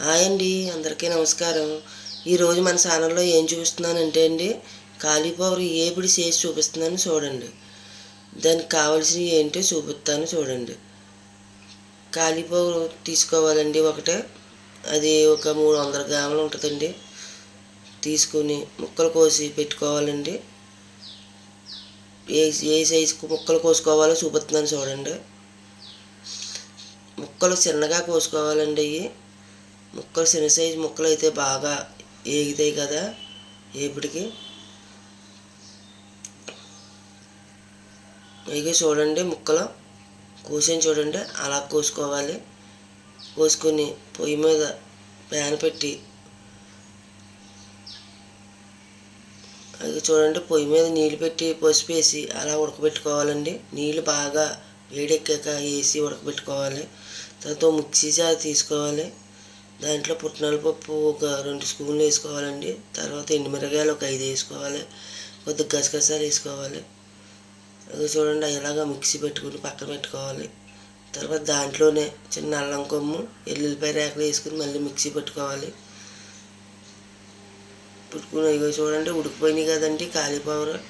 Hi అండి అందరికీ నమస్కారం. ఈరోజు మన ఛానల్లో ఏం చూపిస్తున్నానంటే అండి కాలీఫ్లవర్ ఏపిడి చేసి చూపిస్తున్నాను చూడండి. దానికి కావాల్సినవి ఏంటో చూపిస్తాను చూడండి. కాలీఫ్లవర్ తీసుకోవాలండి ఒకటే. అది ఒక మూడు వందల గ్రాములు ఉంటుందండి. తీసుకుని ముక్కలు కోసి పెట్టుకోవాలండి. ఏ ఏ సైజుకు ముక్కలు కోసుకోవాలో చూపిస్తున్నాను చూడండి. ముక్కలు చిన్నగా కోసుకోవాలండి అవి. ముక్కలు చిన్న సైజు ముక్కలు అయితే బాగా ఏగుతాయి కదా ఏపిడికి ఇక చూడండి ముక్కలు కోసాను చూడండి అలా కోసుకోవాలి. కోసుకొని పొయ్యి మీద ప్యాన్ పెట్టి అది చూడండి పొయ్యి మీద నీళ్ళు పెట్టి పసుపు వేసి అలా ఉడకబెట్టుకోవాలండి. నీళ్ళు బాగా వేడెక్కాక వేసి ఉడకబెట్టుకోవాలి. తర్వాత మిక్సీ జార్ తీసుకోవాలి. దాంట్లో పుట్నాల పప్పు ఒక రెండు స్పూన్లు వేసుకోవాలండి. తర్వాత ఎండుమిరగాయలు ఒక ఐదు వేసుకోవాలి. కొద్దిగా గసగసాలు వేసుకోవాలి. అది చూడండి ఇలాగా మిక్సీ పెట్టుకుని పక్కన పెట్టుకోవాలి. తర్వాత దాంట్లోనే చిన్న అల్లం కొమ్ము ఎల్లుల్లిపాయ రేకలు వేసుకుని మళ్ళీ మిక్సీ పెట్టుకోవాలి. పుట్టుకుని ఇవి చూడండి ఉడికిపోయినాయి కదండి కాలీఫ్లవర్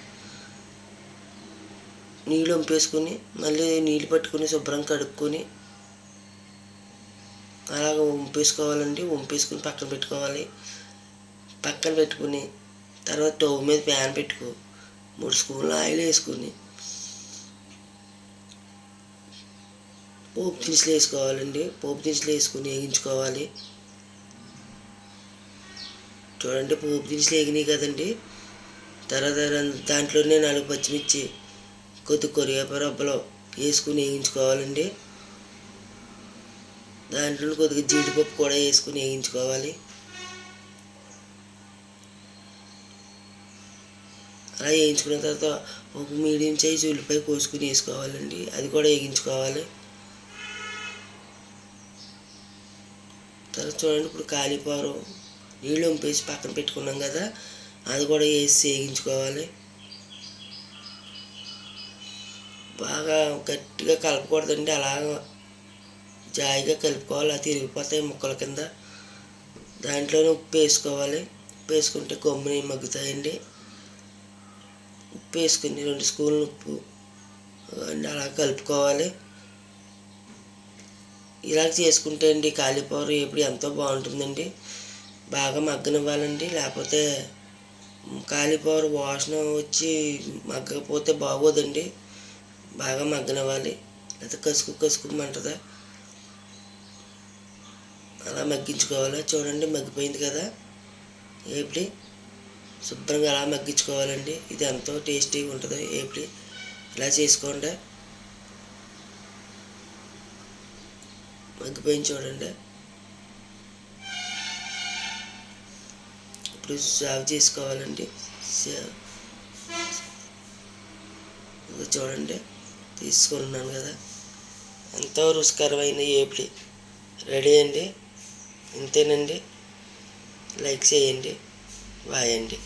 నీళ్ళు వంపేసుకుని మళ్ళీ నీళ్ళు పట్టుకుని శుభ్రం కడుక్కొని అలాగ వంపేసుకోవాలండి. వంపేసుకుని పక్కన పెట్టుకోవాలి. పక్కన పెట్టుకుని తర్వాత టవ్ మీద ప్యాన్ పెట్టుకో. మూడు స్పూన్లు ఆయిల్ వేసుకుని పోపు దినుసులు వేసుకోవాలండి. పోపు దినుసులు వేసుకుని వేగించుకోవాలి. చూడండి పోపు దినుసులు వేగినాయి కదండి. తర్వాత దాంట్లోనే నాలుగు పచ్చిమిర్చి కొద్ది కొరివేపరబ్బలో వేసుకుని వేయించుకోవాలండి దాంట్లో కొద్దిగా జీడిపప్పు కూడా వేసుకుని వేయించుకోవాలి. అలా వేయించుకున్న తర్వాత ఒక మీడియం సైజు ఉల్లిపాయ కోసుకుని వేసుకోవాలండి. అది కూడా వేయించుకోవాలి తర్వాత చూడండి ఇప్పుడు కాలీఫ్లవర్ నీళ్ళు వంపేసి పక్కన పెట్టుకున్నాం కదా అది కూడా వేసి వేయించుకోవాలి. బాగా గట్టిగా కలపకూడదండి అలాగా జాయిగా కలుపుకోవాలి. అది తిరిగిపోతాయి ముక్కల కింద. దాంట్లోనే ఉప్పు వేసుకోవాలి. ఉప్పు వేసుకుంటే కొమ్ముని మగ్గుతాయండి. ఉప్పు వేసుకుని రెండు స్పూన్లు ఉప్పు అలా కలుపుకోవాలి. ఇలా చేసుకుంటే అండి కాలీఫ్లవర్ ఎప్పుడు ఎంతో బాగుంటుందండి. బాగా మగ్గనివ్వాలండి. లేకపోతే కాలీఫ్లవర్ వాసన వచ్చి మగ్గకపోతే బాగోదండి. బాగా మగ్గనివ్వాలి. లేకపోతే కసుకు కసుకుమంటుందా అలా మగ్గించుకోవాలి? చూడండి మగ్గిపోయింది కదా. ఏపిడి శుభ్రంగా అలా మగ్గించుకోవాలండి. ఇది ఎంతో టేస్టీగా ఉంటుంది. ఏపిడి ఇలా చేసుకోండి. మగ్గిపోయింది చూడండి. ఇప్పుడు సర్వ్ చేసుకోవాలండి. చూడండి. తీసుకున్నాను కదా. ఎంతో రుచికరమైన ఏపిడి రెడీ అండి? ఇంతేనండి లైక్ చేయండి. బాయ్ అండి.